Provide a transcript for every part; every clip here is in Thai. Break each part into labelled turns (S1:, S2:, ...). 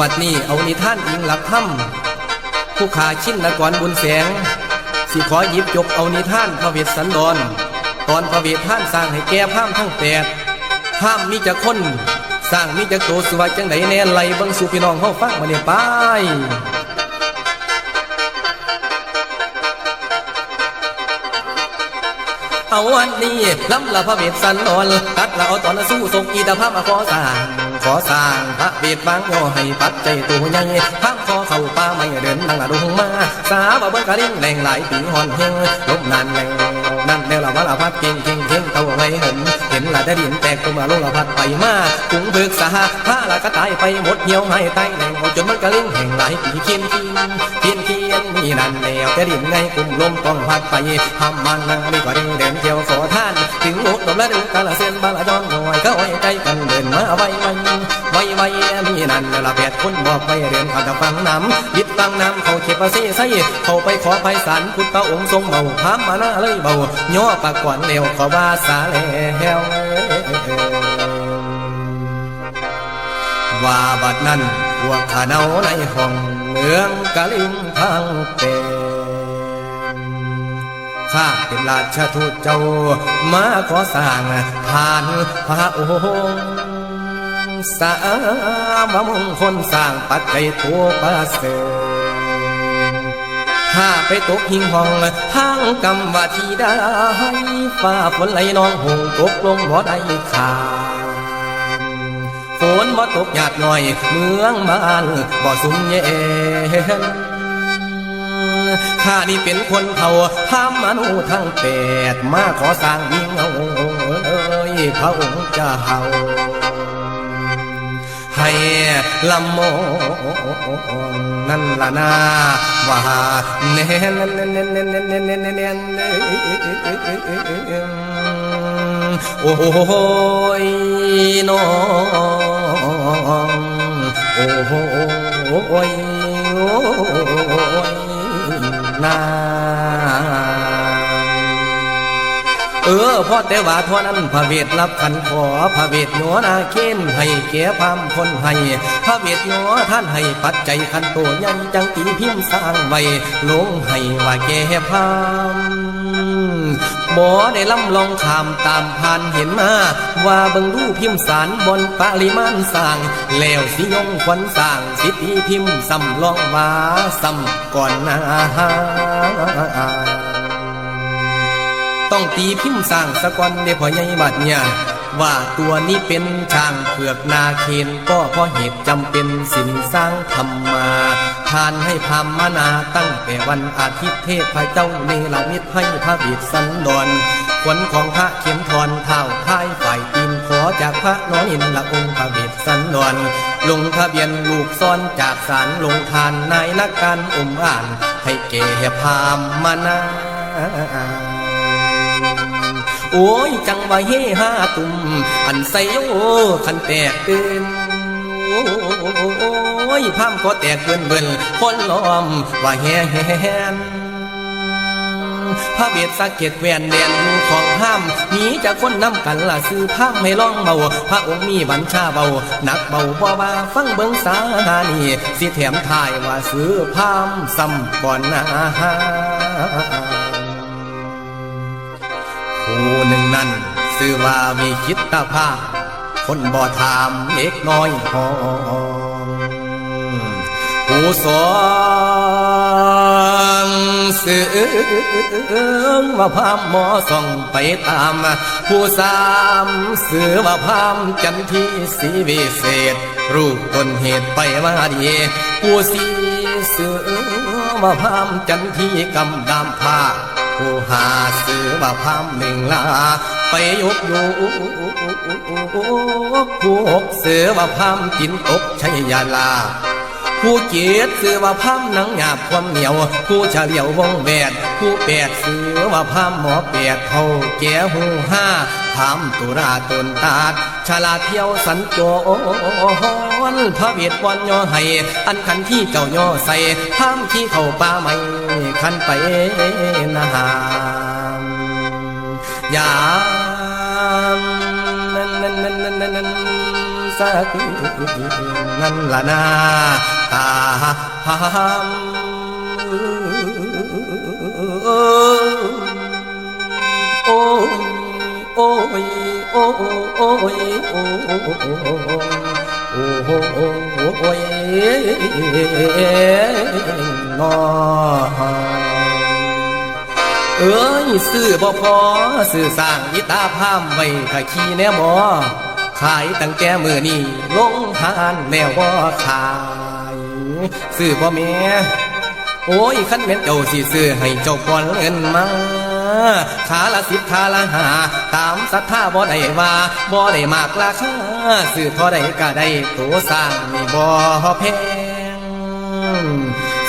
S1: บัดนี้เอานิท่านอิงหลักถ้ำผู้ขาชินนกรบุญแสง สิขอหยิบยกเอานิท่านพระเวสสันดร ตอนพระเวทท่านสร้างให้แก่พามทั้งแปดห้ามมีจะค้นสร้างมีจะโตสุวาจังไดแน่ไหลบังสู่พี่น้องเฮาฟังมาเนี่ยไปเอาวันนี้ล้ำละพระเวทสันดรตัดละเอาตอนละสู้ทรงอีตาภาพมาขอสร้าง ขอสร้างพระเวทบางย่อให้ปัดใจตัวใหญ่ข้ามคอเข้าป่าไม่เดินดังละดงมา สาบเบิ้งกระดิ่งแรงหลายปีหอนเฮงลมนานแรงนั่นเดียวละว่าละพัดเก่งเก่งเก่งเท่าไว้เห็นเห็นละได้ดินแตกตัวมาลงละพัดไปมากุ้งเบิกสาผ้าละก็ตายไปหมดเหี่ยวให้ตายแรงจนมันกระลิ่งแห่งหลายปีเคียนเคีนเคียนขี นั่นแล้วแต่ดินไงกลุ่มลมต้องพัดไปทำมันนั่งดีกว่าเดินเดินเที่ยวขอท่าน ถึงหมดดมและดูกาละเส้นบาลจอนหอยก็ไว้ใจกันเดินมาไว้ไว้ไว้ไว้มีนั่นละแปดคนบอกไปเดินเขาจะฟังน้ำยิดฟังน้ำเขาเข็บภาษีใส่เขาไปขอไพศาลพุทธองค์ทรงเบาถามมาหน้าเลยเบาย่อปากก่อนเร็วขอว่าสาแล้วว่าบัดนั้น วกขาเนาในห้องเมืองกะลิงทางเป็นข้าเป็นราชทูตเจ้ามาขอสร้างผ่านพระองค์สามมงคลสร้างปัจจัยตัวประเสริฐถ้าไปตกหิงห้องทางกรรมวาทีได้ ฟ้าฝนไหลนองหงตกลงบ่ได้ขาด บ่ตกหยาดหน่อย เมืองบ้านบ่สุ่มเย็นข้านี่เป็นคนเผาทำมานูทั้งแปดมาขอสร้างยิ่งเอาเอ้ยพระองค์จะเฮาให้ลำมองนั่นละนาว่าเน้นเน้นเน้นเน้นเน้นเน้นเน้น โอ้ยน้องโอ้โหโอ้ยโอ้ยนาเออพ่อแต่ว่าท่านั้นพระเวทรับขันขอพระเวทหนอนาเค้นให้แก่พามคนให้พระเวทหนอท่านให้ปัจจัยขันโตยันจังตีพิมพ์สร้างไว้ลงให้ว่าแก่พาม บ่ได้ลำลองขามตามผ่านเห็นมา ว่าเบิ่งดูพิมพ์สารบนปริมาณสร้าง แล้วสิยงควันสร้างสิทธิพิมพ์สำลองว่าสำก่อนหนาต้องตีพิมพ์สร้างสะกอนได้พอใหญ่บัดเนี่ยว่าตัวนี้เป็นช้างเผือกนาเคนก็เพราะเหตุจำเป็นสินสร้างธรรมา ทานให้พามนาตั้งแต่วันอาทิตย์เทพพระเจ้าเนรมิตให้พระบิดสันดอนขวัญของพระเข็มทอนเท้าท้ายฝ่ายตีนขอจากพระน้อยอินละองค์พระบิดสันดอนลงทะเบียนลูกซ้อนจากสารลงทานนายนัการอมอ่าน ให้เก่พามมานาโอ้ยจังว่าเฮฮาตุ่มอันใสโยคันแตกเกินโอ้ ยพามก็แตกเบิ่นเบิ่นคนล้อมว่าแฮ่แฮนพระเวทสักเกตแวนแดนของห้ามมีจะคนนำกันละซื้อพาให้ล่องเบาพระองค์มีบัญชาเบาหนักเบาบ่ว่าฟังเบิงสานีสิแถมทายว่าซื้อพาซ้ำก่อนหนาผู้หนึ่งนั้นชื่อว่ามีคิดตาภาคนบ่ถามเล็กน้อยหอ ผู้สองเสืองว่าพามหมอส่องไปตาม ผู้สามเสือว่าพามจันทีสีวิเศษ รูปต้นเหตุไปมาดีผู้สีเสือว่าพามจันทีกำดามผ้าผู้หาซื้อว่าพามหนึ่งลา ไปยกอยู่ผู้หกเสือว่าพามกินตกชัยยาลา ผู้เกียรติซื้อว่าพามหนังหยาบความเหนียว ผู้เฉลียววงแบดผู้แปดซื้อว่าพามหมอแปดเท่าแก่หูห้าพามตุราตนตาดฉลาเที่ยวสัญจรพระเวทวันย่อให้อันขันที่เจ้าย่อใส่พามที่เข้าป่าไม่ขันไปนาหามยามนั้นนั้นนั้นนั้นนั้นสักนั่นละนา ตาพามโอ้ยโอ้ยโอ้ยโอ้ยโอ้ยโอ้ยนอเอ้ยซื้อบ่พอซื้อสร้างยิตาพามไว้ขายขี้แน่บ่ขายตั้งแต่มือนี้ลงทานแล้วบ่ขาย ซื้อบ่แม่โอ้ยคันแม่นเจ้าสิซื้อให้เจ้าก่อนเงินมาขาละสิบขาละหา ตามศรัทธาบ่ได้ว่าบ่ได้มากราคาซื้อเท่าใดก็ได้ตัวสร้างนี่บ่แพง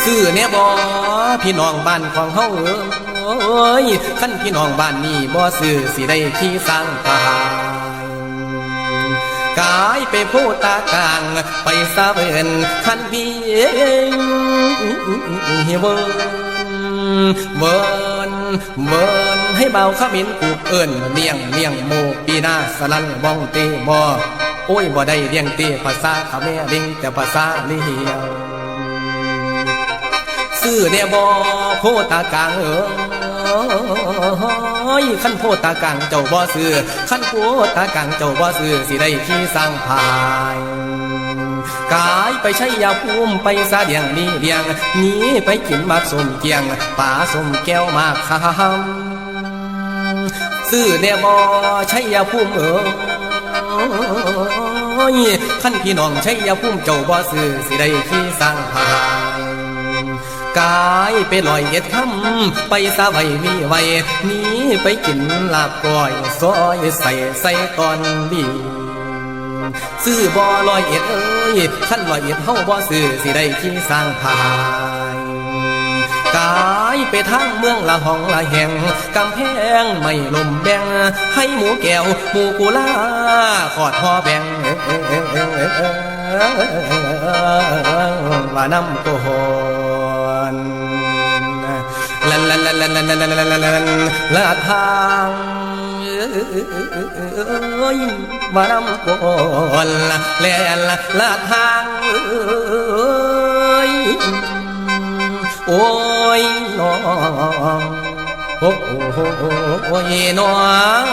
S1: ซื้อเนี่ยบ่พี่น้องบ้านของเฮาเอ้ยขั้นพี่น้องบ้านนี้บ่ซื้อสิได้ที่สร้างพา กายไปพูดตากลาง ไปซาเบินขันพี่เวินเวินเวินให้เบาขมิ้นกูเอิ้นเมียงเมียงโมปีหน้าสลันบ้องเตบ่โอ้ยบ่ได้เลี้ยงเตภาษาเขมรลิงแต่ภาษาเลียวซื้อเนี่ยบอโพตากลางเอ้ ยขั้นโพตากลางเจ้าบ่ซื้อขั้นโพตากลางเจ้าบ่ซื้อสิได้ที่สร้างพายกายไปใช้ยาภูมิไปซาเดียงนี่เดียงนีไปกินมากสมเกียงป่าสมแก้วมากคำซื้อเนี่ยบอใช้ยาภูมิเอ้ยขั้นพี่น้องใช้ยาภูมิเจ้าบ่ซื้อสิได้ที่สร้างพาย กายไปลอยเอ็ดคำไปสาไว้มีไว้หนี้ไปกินลาบก้อยซอยใส่ใส่ตอนดีซื้อบ่อลอยเอ็ดเอ้ยขั้นลอยเอ็ดเฮาบ่ซื้อสิได้ที่สร้างพายกายไปทางเมืองละห้องละแห่งกำแพงไม่ลมแบงให้หมูแก้วหมูกุลาขอดพอแบงว่าน้ำโกหน ละทางมานำก่อนแลละละทางเอ๋ยโอ้ยน้องโอ้ยน้อง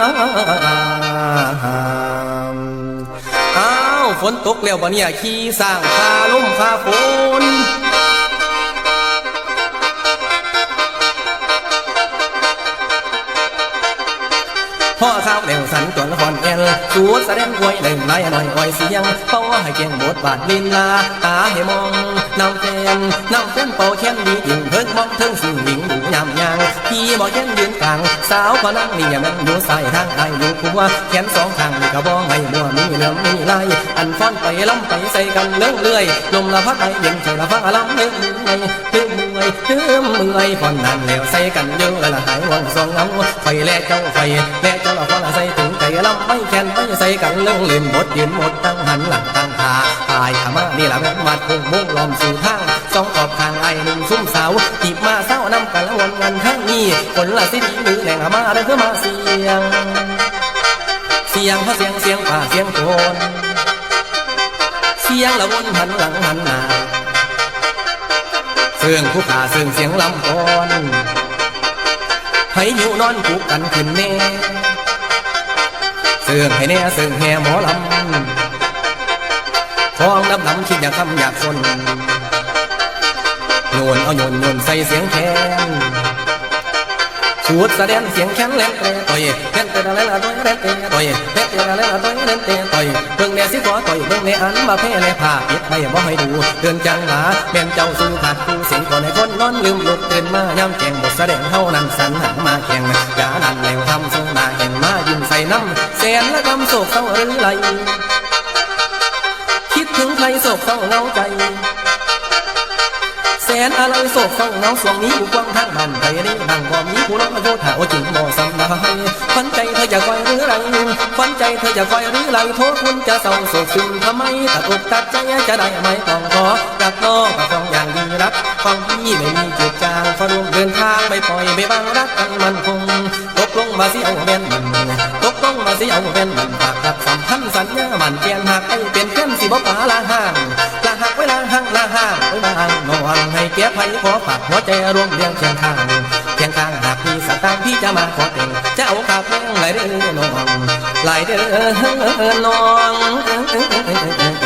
S1: อ้าวฝนตกแล้วบ่เนี่ยขี้สร้างคาลมคาฝน พ่อข้าวเดวสันจนฟอนเอลสูดแสดงควยหนึ่งนายหน่อยอ่อยเสียงเป้าให้เกียงบทบาทลินลาตาให้มองน้ำแฟนน้ำแฟนเป่าแค้นดียิ่งเพิ่งมองเทิงสิ่งหญิงดูยำยางพี่บอกแค้นยืนกลางสาวพอนั่งนี่มันอยู่ใส่ทางไอ้อยู่คัวแขนสองข้างกระบอกไม่มัวมีเหลือมมีลายอันฟ้อนไปล้ำไปใส่กันเลื่องเลื่อยลมละพัดไปเย็นเฉละฟ้าล้ำเลื่องเลื่อยเลื่อง ยเลื่องเมื่อยฟ้อนนั่นแล้วใส่กันเยอะละหายวังสองเงาไฟแลกเจ้าไฟแลกเจ้าละฟ้อนใส่ถึงไก่ลำไม่แค้นไม่ใส่กันเลื่องเล่นบทยืนหมดตั้งหันหลังตั้งขาตายขามานี่ละแม่มัดพุ่งมุ่งลอมสู่ทางสองขอบทางไอ้หนุ่มซุ่มสาวจีบมาเศร้านำกันละวนกันทั้งนี้คนละสิดีหรือแหล่งมาได้คือมาเสียง เสียงพระเสียงเสียงป่าเสียงโคนเสียงละวนหันหลังหันหน้า เสียงผู้ขาเสียงเสียงลำกอนให้อยู่นอนผูกกันขึ้นแน่เสื่องให้แน่เสื่องแห่หมอลำท้องดำดำคิดอยากทำอยากสนโยนเอาโยนโยนใส่เสียงแคน สูดแสดงเสียงแค้นเล่นเตะต่อยเล่นเตะอะไรละต่อยเล่นเตะต่อยเล่นเตะอะไรละต่อยเล่นเตะต่อยเบิ่งแน่สิขอต่อยเบิ่งแน่อันมาเพ่ในผ้าปิดไม่บ่ให้ดูเตือนจังหวะแม่นเจ้าสู้ขาดคู่เสียงก่อนให้คนนอนลืมลุกตื่นมาย่ำแจงบทแสดงเท่านั้นสันหันมาแข่งกานันแล้วทำทรงหน้าแห่งมายิ้มใส่น้ำแสนละกำโศกเศร้าหรือไรคิดถึงใครโศกเศร้าเงาใจ นอะไรโศกเศร้าเงาสวงนี้อยู่กว้างทางบ้านไทยนี่นั่งบ่มีผู้ร้องโยธาโอจึงบ่สำได้ฝันใจเธอจะคอยหรือไรฝันใจเธอจะคอยหรือไรโทษคุณจะเศร้าโศกซึมทำไมตัดอกตัดใจจะได้ไหมต้องขอรักน้องกับฟองอย่างดีรักฟังพี่ไม่มีจุดจางฟ้าร่วมเดินทางไปปล่อยไปบังรักกันมันคงตกลงมาสิเอาแม่นตกลงมาสิเอาแม่นฝากกับสัมพันธ์สัญญามันเปลี่ยน ก็บไว้ขอฝากหัวใจรวมเรียงเคียงข้างเคียงข้างหากมีสตางค์พี่จะมาขอแต่งจะเอาข้าวเพงไหลเด้อน้องไหลเด้อน้อง